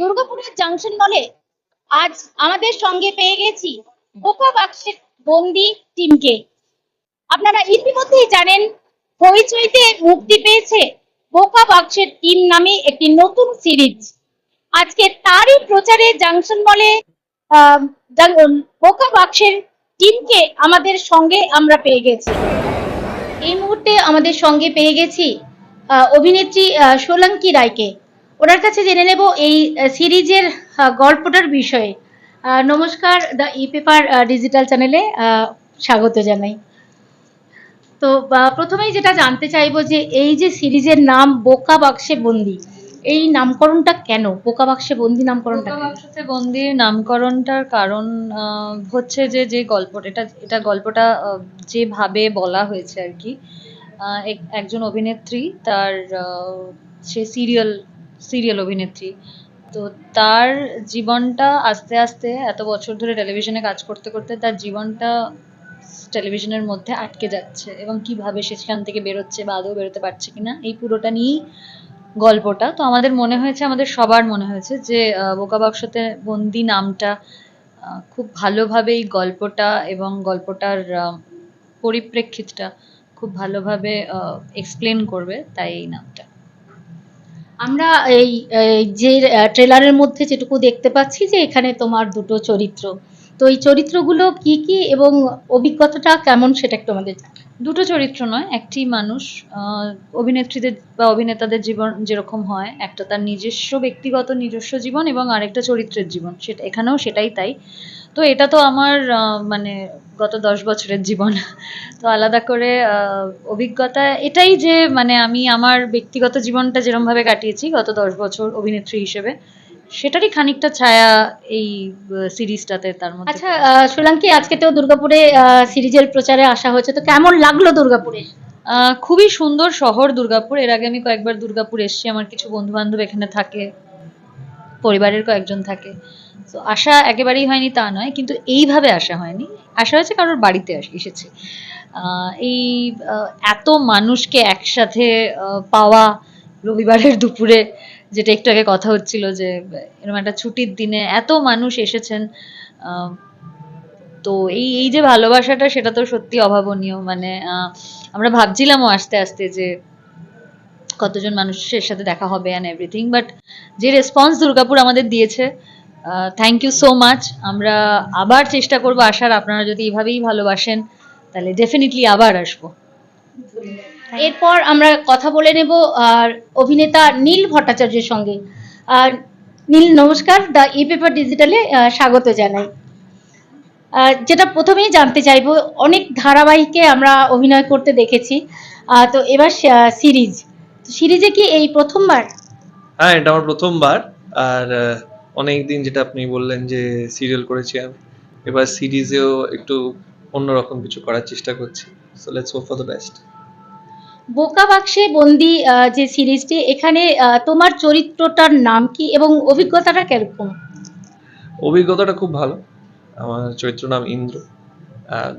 দুর্গাপুরের জাংশন মলে আজ আমাদের সঙ্গে পেয়ে গেছি বোকা বাক্সের বন্দি টিমকে। আপনারা ইতিমধ্যেই জানেন, হইচইতে মুক্তি পেয়েছে বোকা বাক্সের টিম নামে একটি নতুন সিরিজ আজকে তারই প্রচারে জাংশন মলে বোকা বাক্সের টিমকে আমাদের সঙ্গে আমরা পেয়ে গেছি। এই মুহূর্তে আমাদের সঙ্গে পেয়ে গেছি অভিনেত্রী সোলাঙ্কি রায়কে। ওনার কাছে জেনে নেব এই সিরিজের গল্পটার বিষয়ে। নমস্কার দ্য ই পেপার ডিজিটাল চ্যানেলে স্বাগত জানাই। তো প্রথমেই যেটা জানতে চাইব যে এই যে সিরিজের নাম বোকা বাক্সে বন্দি, এই নামকরণটা কেন? বোকা বাক্সে বন্দি নামকরণটা কেন? বাক্সতে বন্দির নামকরণটার কারণ হচ্ছে যে যে গল্পটা এটা এটা গল্পটা যেভাবে বলা হয়েছে আর কি একজন অভিনেত্রী, তার সে সিরিয়াল সিরিয়াল অভিনেত্রী। তো তার জীবনটা আস্তে আস্তে এত বছর ধরে টেলিভিশনে কাজ করতে করতে তার জীবনটা টেলিভিশনের মধ্যে আটকে যাচ্ছে এবং কীভাবে সে সেখান থেকে বেরোচ্ছে বা আদৌ বেরোতে পারছে কিনা, এই পুরোটা নিয়েই গল্পটা। তো আমাদের মনে হয়েছে, আমাদের সবার মনে হয়েছে যে বোকা বাক্সতে বন্দি নামটা খুব ভালোভাবে এই গল্পটা এবং গল্পটার পরিপ্রেক্ষিতটা খুব ভালোভাবে এক্সপ্লেন করবে, তাই এই নামটা আমরা এই যে ট্রেলারের মধ্যে যেটুকু দেখতে পাচ্ছি যে এখানে তোমার দুটো চরিত্র। তো এই চরিত্রগুলো কি কি এবং অভিজ্ঞতাটা কেমন সেটা একটু আমাদের দুটো চরিত্র নয়, একটি মানুষ অভিনেত্রীদের বা অভিনেতাদের জীবন যেরকম হয়, একটা তার নিজস্ব ব্যক্তিগত নিজস্ব জীবন এবং আরেকটা চরিত্রের জীবন। সেটা, এখানেও সেটাই তাই। তো এটা তো আমার মানে গত দশ বছরের জীবন। তো আলাদা করে আহ, অভিজ্ঞতা এটাই যে মানে আমি আমার ব্যক্তিগত জীবনটা যেরমভাবে কাটিয়েছি গত দশ বছর অভিনেত্রী হিসেবে সেটারই খানিকটা ছায়া এই সিরিজটাতে তার মধ্যে। আচ্ছা আহ, সোলাঙ্কি আজকে তো দুর্গাপুরে আহ, সিরিজের প্রচারে আসা হয়েছে তো কেমন লাগল দুর্গাপুরে? আহ, খুবই সুন্দর শহর দুর্গাপুর। এর আগে আমি কয়েকবার দুর্গাপুর এসেছি আমার কিছু বন্ধু বান্ধব এখানে থাকে। পরিবারের কয়েকজন থাকে। তো আসা একেবারেই হয়নি, তা নয়, কিন্তু এইভাবে আসা হয়নি। আসা হয়েছে কারোর বাড়িতে এসেছি। এই এত মানুষকে একসাথে পাওয়া রবিবারের দুপুরে, যেটা একটু আগে কথা হচ্ছিল যে এরকম একটা ছুটির দিনে এত মানুষ এসেছেন তো এই এই যে ভালোবাসাটা, সেটা তো সত্যি অভাবনীয়। মানে আমরা ভাবছিলামও আস্তে আস্তে যে কতজন মানুষের সাথে দেখা হবে অ্যান্ড এভরিথিং বাট যে রেসপন্স দুর্গাপুর আমাদের দিয়েছে থ্যাংক ইউ সো মাচ আমরা আবার চেষ্টা করব আসার, আপনারা যদি এইভাবেই ভালোবাসেন, তাহলে ডেফিনেটলি আবার আসব। এরপর আমরা কথা বলে নেব, আর অভিনেতা নীল ভট্টাচার্যের সঙ্গে। আর নীল, নমস্কার, দ্য ই পেপার ডিজিটালে স্বাগত জানাই। যেটা প্রথমেই জানতে চাইব, অনেক ধারাবাহিকে আমরা অভিনয় করতে দেখেছি। তো এবার সিরিজ। সিরিজে কি এই প্রথমবার? হ্যাঁ এটা আমার প্রথমবার। আর অনেক দিন যেটা আপনি বললেন যে সিরিয়াল করেছি আমি এবার সিরিজেও একটু অন্যরকম কিছু করার চেষ্টা করছি। So let's hope for the best বোকা বাক্সে বন্দি যে সিরিজটি এখানে তোমার চরিত্রটার নাম কি এবং অভিজ্ঞতাটা কীরকম? অভিজ্ঞতাটা খুব ভালো। আমার চরিত্র নাম ইন্দ্র।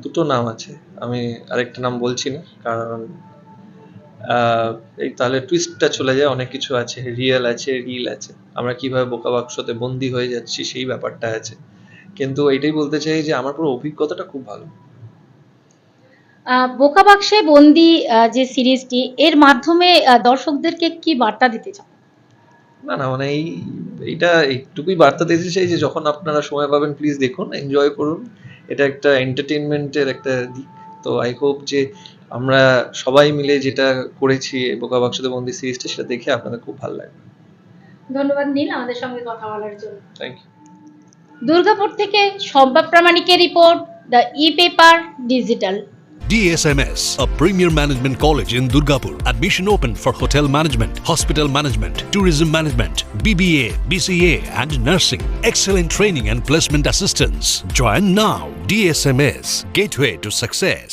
দুটো নাম আছে। আমি আরেকটা নাম বলছি না কারণ এই তাহলে টুইস্টটা চলে যায় অনেক কিছু আছে রিয়েল আছে রিল আছে। আমরা কীভাবে বোকা বাক্সতে বন্দি হয়ে যাচ্ছি সেই ব্যাপারটা আছে। কিন্তু এটাই বলতে চাই যে আমার পুরো অভিজ্ঞতাটা খুব ভালো। বোকা বাক্সে বন্দি যে সিরিজটি এর মাধ্যমে দর্শকদেরকে কি বার্তা দিতে চাও? না না মানে এই এইটা এইটুকুই বার্তা দিতে চাই যে যখন আপনারা সময় পাবেন প্লিজ দেখুন এনজয় করুন। এটা একটা এন্টারটেনমেন্টের একটা দিক। তো আই হোপ যে আমরা সবাই মিলে যেটা করেছি বোকা বাক্সতে বন্দি সিরিজটা সেটা দেখে আপনাদের খুব ভালো লাগবে ধন্যবাদ নীল আমাদের সঙ্গে কথা বলার জন্য থ্যাংক ইউ দুর্গাপুর থেকে সম্ভব প্রামাণিকের report the e paper digital DSMS, a premier management college in Durgapur. Admission open for hotel management, hospital management, tourism management, BBA, BCA, and nursing. Excellent training and placement assistance. Join now. DSMS, gateway to success.